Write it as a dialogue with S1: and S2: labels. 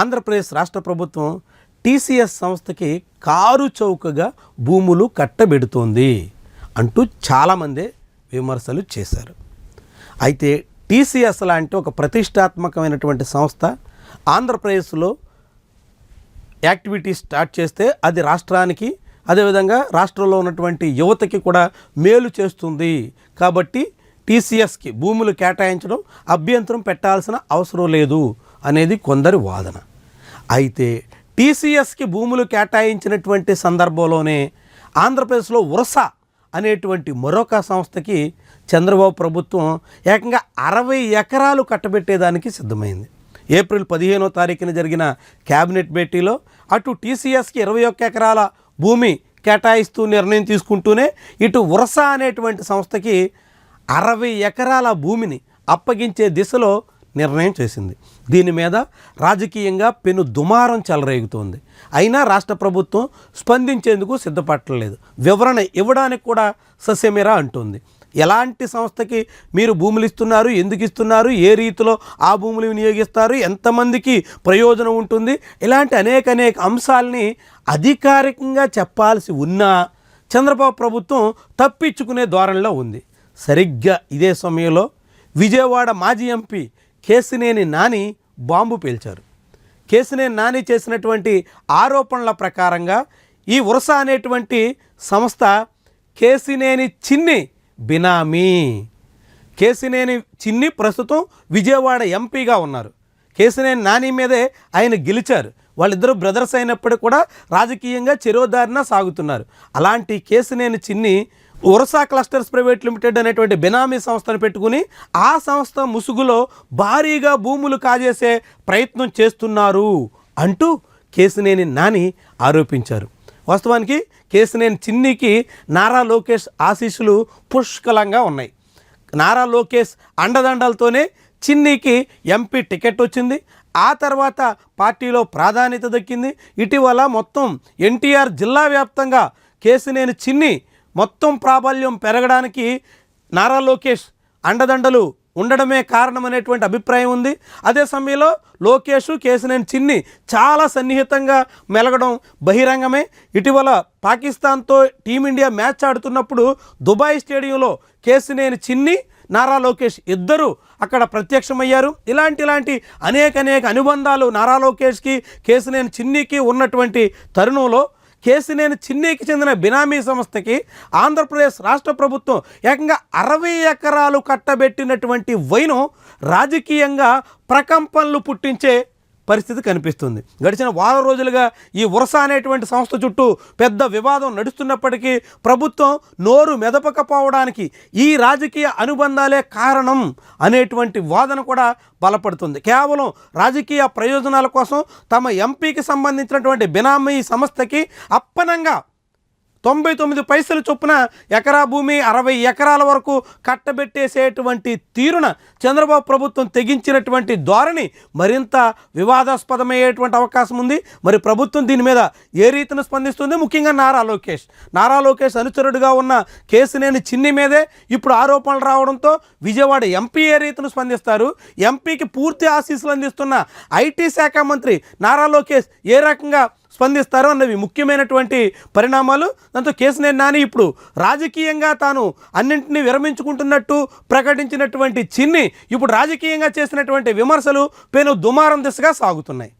S1: ఆంధ్రప్రదేశ్ రాష్ట్ర ప్రభుత్వం టీసీఎస్ సంస్థకి కారు చౌకగా భూములు కట్టబెడుతోంది అంటూ చాలామంది విమర్శలు చేశారు. అయితే టీసీఎస్ లాంటి ఒక ప్రతిష్టాత్మకమైనటువంటి సంస్థ ఆంధ్రప్రదేశ్లో యాక్టివిటీ స్టార్ట్ చేస్తే అది రాష్ట్రానికి అదేవిధంగా రాష్ట్రంలో ఉన్నటువంటి యువతకి కూడా మేలు చేస్తుంది. కాబట్టి టీసీఎస్కి భూములు కేటాయించడం అభ్యంతరం పెట్టాల్సిన అవసరం లేదు. అనేది కొందరి వాదన. అయితే టీసీఎస్కి భూములు కేటాయించినటువంటి సందర్భంలోనే ఆంధ్రప్రదేశ్లో ఉరస అనేటువంటి మరొక సంస్థకి చంద్రబాబు ప్రభుత్వం ఏకంగా అరవై ఎకరాలు కట్టబెట్టేదానికి సిద్ధమైంది. ఏప్రిల్ పదిహేనో తారీఖున జరిగిన క్యాబినెట్ భేటీలో అటు టీసీఎస్కి ఇరవై ఒక్క ఎకరాల భూమి కేటాయిస్తూ నిర్ణయం తీసుకుంటూనే ఇటు ఉరస అనేటువంటి సంస్థకి అరవై ఎకరాల భూమిని అప్పగించే దిశలో నిర్ణయం చేసింది. దీని మీద రాజకీయంగా పెను దుమారం చెలరేగుతోంది. అయినా రాష్ట్ర ప్రభుత్వం స్పందించేందుకు సిద్ధపడలేదు వివరణ ఇవ్వడానికి కూడా సస్యమిరా అంటుంది. ఎలాంటి సంస్థకి మీరు భూములు ఇస్తున్నారు ఎందుకు ఇస్తున్నారు ఏ రీతిలో ఆ భూములు వినియోగిస్తారు ఎంతమందికి ప్రయోజనం ఉంటుంది ఇలాంటి అనేక అనేక అంశాలని అధికారికంగా చెప్పాల్సి ఉన్నా చంద్రబాబు ప్రభుత్వం తప్పించుకునే ధోరణిలో ఉంది. సరిగ్గా ఇదే సమయంలో విజయవాడ మాజీ ఎంపీ కేసినేని నాని బాంబు పేల్చారు. కేసినేని నాని చేసినటువంటి ఆరోపణల ప్రకారంగా ఈ ఉరస అనేటువంటి సంస్థ కేసినేని చిన్ని బినామీ. కేసినేని చిన్ని ప్రస్తుతం విజయవాడ ఎంపీగా ఉన్నారు. కేసినేని నాని మీదే ఆయన గెలిచారు. వాళ్ళిద్దరూ బ్రదర్స్ అయినప్పటికీ కూడా రాజకీయంగా చెరోదారిన సాగుతున్నారు. అలాంటి కేసినేని చిన్ని ఉరసా క్లస్టర్స్ ప్రైవేట్ లిమిటెడ్ అనేటువంటి బెనామీ సంస్థను పెట్టుకుని ఆ సంస్థ ముసుగులో భారీగా భూములు కాజేసే ప్రయత్నం చేస్తున్నారు అంటూ కేసినేని నాని ఆరోపించారు. వాస్తవానికి కేసినేని చిన్నికి నారా లోకేష్ ఆశీస్సులు పుష్కలంగా ఉన్నాయి. నారా లోకేష్ అండదండలతోనే చిన్నికి ఎంపీ టికెట్ వచ్చింది. ఆ తర్వాత పార్టీలో ప్రాధాన్యత దక్కింది. ఇటీవల మొత్తం ఎన్టీఆర్ జిల్లా వ్యాప్తంగా కేసినేని చిన్ని మొత్తం ప్రాబల్యం పెరగడానికి నారా లోకేష్ అండదండలు ఉండడమే కారణమనేటువంటి అభిప్రాయం ఉంది. అదే సమయంలో లోకేష్ కేసినేని చిన్ని చాలా సన్నిహితంగా మెలగడం బహిరంగమే. ఇటీవల పాకిస్తాన్తో టీమిండియా మ్యాచ్ ఆడుతున్నప్పుడు దుబాయ్ స్టేడియంలో కేసినేని చిన్ని నారా లోకేష్ ఇద్దరు అక్కడ ప్రత్యక్షమయ్యారు. ఇలాంటి ఇలాంటి అనేక అనేక అనుబంధాలు నారా లోకేష్కి కేసినేని చిన్నికి ఉన్నటువంటి తరుణంలో కేసినేని చిన్నీకి చెందిన బినామీ సంస్థకి ఆంధ్రప్రదేశ్ రాష్ట్ర ప్రభుత్వం ఏకంగా అరవై ఎకరాలు కట్టబెట్టినటువంటి వైను రాజకీయంగా ప్రకంపనలు పుట్టించే పరిస్థితి కనిపిస్తుంది. గడిచిన వారం రోజులుగా ఈ ఉరస అనేటువంటి సంస్థ చుట్టూ పెద్ద వివాదం నడుస్తున్నప్పటికీ ప్రభుత్వం నోరు మెదపకపోవడానికి ఈ రాజకీయ అనుబంధాలే కారణం అనేటువంటి వాదన కూడా బలపడుతుంది. కేవలం రాజకీయ ప్రయోజనాల కోసం తమ ఎంపీకి సంబంధించినటువంటి బినామీ సంస్థకి అప్పనంగా తొంభై తొమ్మిది పైసలు చొప్పున ఎకరా భూమి అరవై ఎకరాల వరకు కట్టబెట్టేసేటువంటి తీరున చంద్రబాబు ప్రభుత్వం తెగించినటువంటి ధోరణి మరింత వివాదాస్పదమయ్యేటువంటి అవకాశం ఉంది. మరి ప్రభుత్వం దీని మీద ఏ రీతిన స్పందిస్తుంది? ముఖ్యంగా నారా లోకేష్. నారా లోకేష్ అనుచరుడుగా ఉన్న కేసునేని చిన్ని మీదే ఇప్పుడు ఆరోపణలు రావడంతో విజయవాడ ఎంపీ ఏ రీతిన స్పందిస్తారు? ఎంపీకి పూర్తి ఆశీస్సులు అందిస్తున్న ఐటీ శాఖ మంత్రి నారా లోకేష్ ఏ రకంగా స్పందిస్తారు అన్నవి ముఖ్యమైనటువంటి పరిణామాలు. దాంతో కేసినేని నాని ఇప్పుడు రాజకీయంగా తాను అన్నింటినీ విరమించుకుంటున్నట్టు ప్రకటించినటువంటి చిన్ని ఇప్పుడు రాజకీయంగా చేసినటువంటి విమర్శలు పెను దుమారం దిశగా సాగుతున్నాయి.